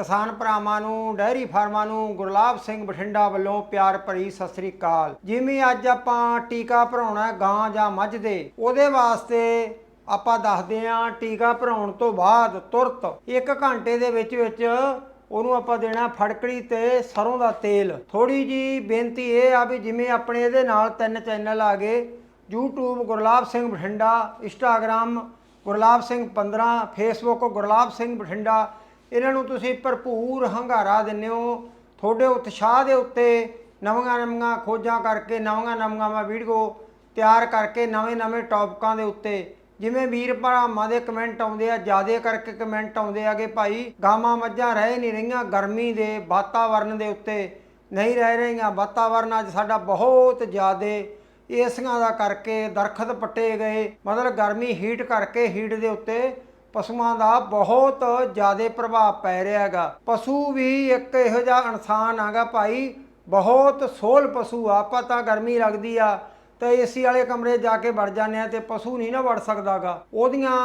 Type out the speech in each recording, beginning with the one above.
ਕਿਸਾਨ ਭਰਾਵਾਂ ਨੂੰ ਡੈਰੀ ਫਾਰਮਾਂ ਨੂੰ ਗੁਰਲਾਬ ਸਿੰਘ ਬਠਿੰਡਾ ਵੱਲੋਂ ਪਿਆਰ ਭਰੀ ਸਤਿ ਸ੍ਰੀ ਅਕਾਲ। ਜਿਵੇਂ ਅੱਜ ਆਪਾਂ ਟੀਕਾ ਭਰਾਉਣਾ ਗਾਂ ਜਾਂ ਮੱਝ ਦੇ, ਉਹਦੇ ਵਾਸਤੇ ਆਪਾਂ ਦੱਸਦੇ ਆਂ ਟੀਕਾ ਭਰਾਉਣ ਤੋਂ ਬਾਅਦ ਤੁਰਤ 1 ਘੰਟੇ ਦੇ ਵਿੱਚ ਵਿੱਚ ਉਹਨੂੰ ਆਪਾਂ ਦੇਣਾ ਫੜਕੜੀ ਤੇ ਸਰੋਂ ਦਾ ਤੇਲ। ਥੋੜੀ ਜੀ ਬੇਨਤੀ ਇਹ ਆ ਵੀ ਜਿਵੇਂ ਆਪਣੇ ਇਹਦੇ ਨਾਲ ਤਿੰਨ ਚੈਨਲ ਆ ਗਏ, YouTube Gurlab Singh Bathinda, Instagram Gurlab Singh 15 Facebook Gurlab Singh Bathinda ਇਹਨਾਂ ਨੂੰ ਤੁਸੀਂ ਭਰਪੂਰ ਹੰਗਾਰਾ ਦਿੰਦੇ ਹੋ, ਤੁਹਾਡੇ ਉਤਸ਼ਾਹ ਦੇ ਉੱਤੇ ਨਵੀਆਂ ਨਵੀਆਂ ਖੋਜਾਂ ਕਰਕੇ, ਨਵੀਆਂ ਨਵੀਆਂ ਵੀਡੀਓ ਤਿਆਰ ਕਰਕੇ ਨਵੇਂ ਨਵੇਂ ਟੌਪਿਕਾਂ ਦੇ ਉੱਤੇ, ਜਿਵੇਂ ਵੀਰ ਭਰਾਵਾਂ ਦੇ ਕਮੈਂਟ ਆਉਂਦੇ ਆ, ਜਿਆਦੇ ਕਰਕੇ ਕਮੈਂਟ ਆਉਂਦੇ ਆਗੇ ਭਾਈ ਗਾਵਾਂ ਮੱਝਾਂ ਰਹਿ ਨਹੀਂ ਰਹੀਆਂ ਗਰਮੀ ਦੇ ਵਾਤਾਵਰਣ ਦੇ ਉੱਤੇ ਨਹੀਂ ਰਹਿ ਰਹੀਆਂ। ਵਾਤਾਵਰਣ ਅੱਜ ਸਾਡਾ ਬਹੁਤ ਜ਼ਿਆਦੇ ਏਸੀਆਂ ਦਾ ਕਰਕੇ ਦਰਖਤ ਪੱਟੇ ਗਏ। ਮਤਲਬ ਗਰਮੀ ਹੀਟ ਕਰਕੇ ਹੀਟ ਦੇ ਉੱਤੇ ਪਸ਼ੂਆਂ ਦਾ ਬਹੁਤ ਜ਼ਿਆਦਾ ਪ੍ਰਭਾਵ ਪੈ ਰਿਹਾ ਹੈਗਾ। ਪਸ਼ੂ ਵੀ ਇੱਕ ਇਹੋ ਜਿਹਾ ਇਨਸਾਨ ਹੈਗਾ ਭਾਈ, ਬਹੁਤ ਸੋਲ ਪਸ਼ੂ ਆ, ਆਪਾਂ ਤਾਂ ਗਰਮੀ ਲੱਗਦੀ ਆ ਤੇ ਏਸੀ ਵਾਲੇ ਕਮਰੇ ਜਾ ਕੇ ਵੜ ਜਾਂਦੇ ਆ ਤੇ ਪਸ਼ੂ ਨਹੀਂ ਨਾ ਵੜ ਸਕਦਾਗਾ। ਉਹਦੀਆਂ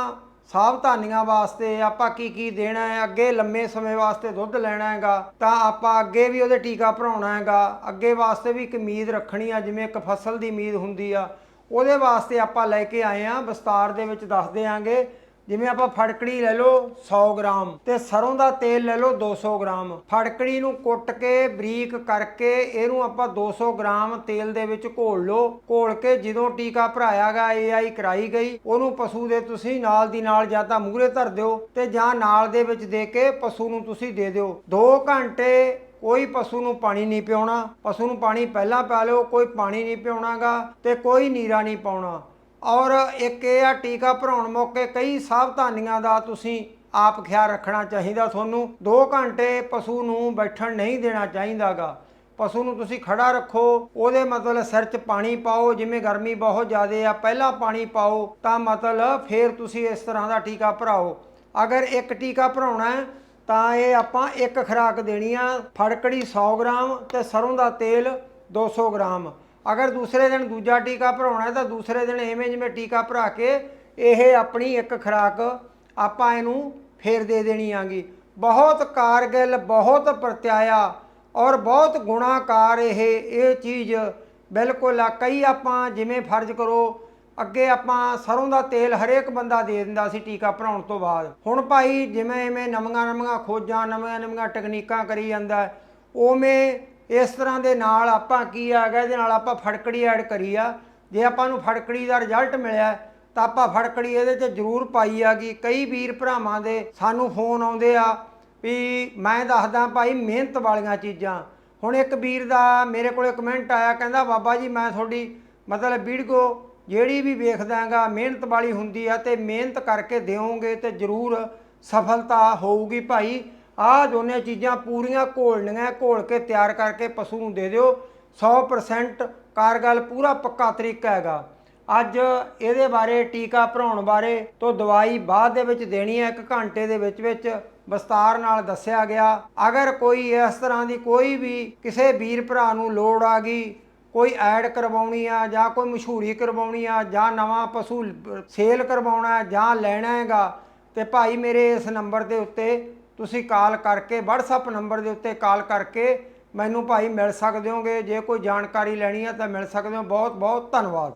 ਸਾਵਧਾਨੀਆਂ ਵਾਸਤੇ ਆਪਾਂ ਕੀ ਕੀ ਦੇਣਾ ਹੈ, ਅੱਗੇ ਲੰਮੇ ਸਮੇਂ ਵਾਸਤੇ ਦੁੱਧ ਲੈਣਾ ਹੈਗਾ, ਤਾਂ ਆਪਾਂ ਅੱਗੇ ਵੀ ਉਹਦੇ ਟੀਕਾ ਭਰਾਉਣਾ ਹੈਗਾ। ਅੱਗੇ ਵਾਸਤੇ ਵੀ ਇੱਕ ਉਮੀਦ ਰੱਖਣੀ ਆ, ਜਿਵੇਂ ਇੱਕ ਫਸਲ ਦੀ ਉਮੀਦ ਹੁੰਦੀ ਆ, ਉਹਦੇ ਵਾਸਤੇ ਆਪਾਂ ਲੈ ਕੇ ਆਏ ਆ, ਵਿਸਤਾਰ ਦੇ ਵਿੱਚ ਦੱਸ ਦਿਆਂਗੇ। ਜਿਵੇਂ ਆਪਾਂ ਫੜਕੜੀ ਲੈ ਲਓ 100 ਗ੍ਰਾਮ ਤੇ ਸਰੋਂ ਦਾ ਤੇਲ ਲੈ ਲਓ 200 ਗ੍ਰਾਮ। ਫੜਕੜੀ ਨੂੰ ਕੁੱਟ ਕੇ, ਬਰੀਕ ਕਰਕੇ ਇਹਨੂੰ ਆਪਾਂ 200 ਗ੍ਰਾਮ ਤੇਲ ਦੇ ਵਿੱਚ ਘੋਲ ਲਓ। ਘੋਲ ਕੇ ਜਦੋਂ ਟੀਕਾ ਭਰਾਇਆਗਾ ਏਆਈ ਕਰਾਈ ਗਈ, ਉਹਨੂੰ ਪਸ਼ੂ ਦੇ ਤੁਸੀਂ ਨਾਲ ਦੀ ਨਾਲ ਜਾਂ ਤਾਂ ਮੂਹਰੇ ਧਰ ਦਿਓ ਤੇ ਜਾਂ ਨਾਲ ਦੇ ਵਿੱਚ ਦੇ ਕੇ ਪਸ਼ੂ ਨੂੰ ਤੁਸੀਂ ਦੇ ਦਿਓ। 2 ਘੰਟੇ ਕੋਈ ਪਸ਼ੂ ਨੂੰ ਪਾਣੀ ਨਹੀਂ ਪਿਉਣਾ ਪਸ਼ੂ ਨੂੰ ਪਾਣੀ ਪਹਿਲਾਂ ਪਾ ਲਿਓ, ਕੋਈ ਪਾਣੀ ਨਹੀਂ ਪਿਉਣਾਗਾ ਤੇ ਕੋਈ ਨੀਰਾ ਨਹੀਂ ਪਾਉਣਾ। ਔਰ ਇੱਕ ਇਹ ਆ ਟੀਕਾ ਭਰਾਉਣ ਮੌਕੇ ਕਈ ਸਾਵਧਾਨੀਆਂ ਦਾ ਤੁਸੀਂ ਆਪ ਖਿਆਲ ਰੱਖਣਾ ਚਾਹੀਦਾ। ਤੁਹਾਨੂੰ 2 ਘੰਟੇ ਪਸ਼ੂ ਨੂੰ ਬੈਠਣ ਨਹੀਂ ਦੇਣਾ ਚਾਹੀਦਾਗਾ। ਪਸ਼ੂ ਨੂੰ ਤੁਸੀਂ ਖੜਾ ਰੱਖੋ, ਉਹਦੇ ਮਤਲਬ ਸਿਰ 'ਚ ਪਾਣੀ ਪਾਓ, ਜਿਵੇਂ ਗਰਮੀ ਬਹੁਤ ਜ਼ਿਆਦਾ ਆ, ਪਹਿਲਾਂ ਪਾਣੀ ਪਾਓ, ਤਾਂ ਮਤਲਬ ਫੇਰ ਤੁਸੀਂ ਇਸ ਤਰ੍ਹਾਂ ਦਾ ਟੀਕਾ ਭਰਾਓ। ਅਗਰ ਇੱਕ ਟੀਕਾ ਭਰਾਉਣਾ ਹੈ, ਤਾਂ ਇਹ ਆਪਾਂ ਇੱਕ ਖੁਰਾਕ ਦੇਣੀ ਆ, ਫੜਕੜੀ 100 ਗ੍ਰਾਮ ਤੇ ਸਰੋਂ ਦਾ ਤੇਲ 200 ਗ੍ਰਾਮ। ਅਗਰ ਦੂਸਰੇ ਦਿਨ ਦੂਜਾ ਟੀਕਾ ਭਰਾਉਣਾ ਤਾਂ ਦੂਸਰੇ ਦਿਨ ਐਵੇਂ ਜਿਵੇਂ ਟੀਕਾ ਭਰਾ ਕੇ ਇਹ ਆਪਣੀ ਇੱਕ ਖੁਰਾਕ ਆਪਾਂ ਇਹਨੂੰ ਫੇਰ ਦੇ ਦੇਣੀ ਆਗੀ। ਬਹੁਤ ਕਾਰਗਿਲ, ਬਹੁਤ ਪ੍ਰਤਿਆਇਆ ਔਰ ਬਹੁਤ ਗੁਣਾਕਾਰ ਇਹ ਇਹ ਚੀਜ਼ ਬਿਲਕੁਲ ਆ। ਕਈ ਆਪਾਂ ਜਿਵੇਂ ਫਰਜ਼ ਕਰੋ, ਅੱਗੇ ਆਪਾਂ ਸਰੋਂ ਦਾ ਤੇਲ ਹਰੇਕ ਬੰਦਾ ਦੇ ਦਿੰਦਾ ਸੀ ਟੀਕਾ ਭਰਾਉਣ ਤੋਂ ਬਾਅਦ। ਹੁਣ ਭਾਈ ਜਿਵੇਂ ਐਵੇਂ ਨਵੀਆਂ ਨਵੀਆਂ ਖੋਜਾਂ, ਨਵੀਆਂ ਨਵੀਆਂ ਟੈਕਨੀਕਾਂ ਕਰੀ ਜਾਂਦਾ ਉਵੇਂ ਇਸ ਤਰ੍ਹਾਂ ਦੇ ਨਾਲ ਆਪਾਂ ਕੀ ਆ ਗਿਆ, ਇਹਦੇ ਨਾਲ ਆਪਾਂ ਫੜਕੜੀ ਐਡ ਕਰੀ ਆ। ਜੇ ਆਪਾਂ ਨੂੰ ਫੜਕੜੀ ਦਾ ਰਿਜ਼ਲਟ ਮਿਲਿਆ, ਤਾਂ ਆਪਾਂ ਫੜਕੜੀ ਇਹਦੇ 'ਚ ਜ਼ਰੂਰ ਪਾਈ ਆ ਆਗੀ ਕਈ ਵੀਰ ਭਰਾਵਾਂ ਦੇ ਸਾਨੂੰ ਫੋਨ ਆਉਂਦੇ ਆ ਵੀ ਮੈਂ ਦੱਸਦਾ ਭਾਈ ਮਿਹਨਤ ਵਾਲੀਆਂ ਚੀਜ਼ਾਂ। ਹੁਣ ਇੱਕ ਵੀਰ ਦਾ ਮੇਰੇ ਕੋਲੇ ਕਮੈਂਟ ਆਇਆ, ਕਹਿੰਦਾ, ਬਾਬਾ ਜੀ, ਮੈਂ ਤੁਹਾਡੀ ਮਤਲਬ ਵੀਡੀਓ ਜਿਹੜੀ ਵੀ ਵੇਖਦਾ ਹੈਗਾ, ਮਿਹਨਤ ਵਾਲੀ ਹੁੰਦੀ ਆ ਤੇ ਮਿਹਨਤ ਕਰਕੇ ਦਿਓਗੇ ਤੇ ਜ਼ਰੂਰ ਸਫਲਤਾ ਹੋਊਗੀ ਭਾਈ। ਆਹ ਦੋਨੇ ਚੀਜ਼ਾਂ ਪੂਰੀਆਂ ਘੋਲਣੀਆਂ, ਘੋਲ ਕੇ ਤਿਆਰ ਕਰਕੇ ਪਸ਼ੂ ਨੂੰ ਦੇ ਦਿਓ। 100% ਕਾਰਗਲ ਪੂਰਾ ਪੱਕਾ ਤਰੀਕਾ ਹੈਗਾ। ਅੱਜ ਇਹਦੇ ਬਾਰੇ, ਟੀਕਾ ਭਰਾਉਣ ਬਾਰੇ ਤੋਂ ਦਵਾਈ ਬਾਅਦ ਦੇ ਵਿੱਚ ਦੇਣੀ ਹੈ। 1 ਘੰਟੇ ਦੇ ਵਿੱਚ ਵਿੱਚ ਵਿਸਤਾਰ ਨਾਲ ਦੱਸਿਆ ਗਿਆ। ਅਗਰ ਕੋਈ ਇਸ ਤਰ੍ਹਾਂ ਦੀ ਕੋਈ ਵੀ ਕਿਸੇ ਵੀਰ ਭਰਾ ਨੂੰ ਲੋੜ ਆ ਗਈ, ਕੋਈ ਐਡ ਕਰਵਾਉਣੀ ਆ ਜਾਂ ਕੋਈ ਮਸ਼ਹੂਰੀ ਕਰਵਾਉਣੀ ਆ ਜਾਂ ਨਵਾਂ ਪਸ਼ੂ ਸੇਲ ਕਰਵਾਉਣਾ ਜਾਂ ਲੈਣਾ ਹੈਗਾ, ਤੇ ਭਾਈ ਮੇਰੇ ਇਸ ਨੰਬਰ ਦੇ ਉੱਤੇ ਤੁਸੀਂ ਕਾਲ ਕਰਕੇ, WhatsApp ਨੰਬਰ ਦੇ ਉੱਤੇ ਕਾਲ ਕਰਕੇ ਮੈਨੂੰ ਭਾਈ ਮਿਲ ਸਕਦੇ ਹੋਗੇ। ਜੇ ਕੋਈ ਜਾਣਕਾਰੀ ਲੈਣੀ ਹੈ ਤਾਂ ਮਿਲ ਸਕਦੇ ਹੋ। ਬਹੁਤ ਬਹੁਤ ਧੰਨਵਾਦ।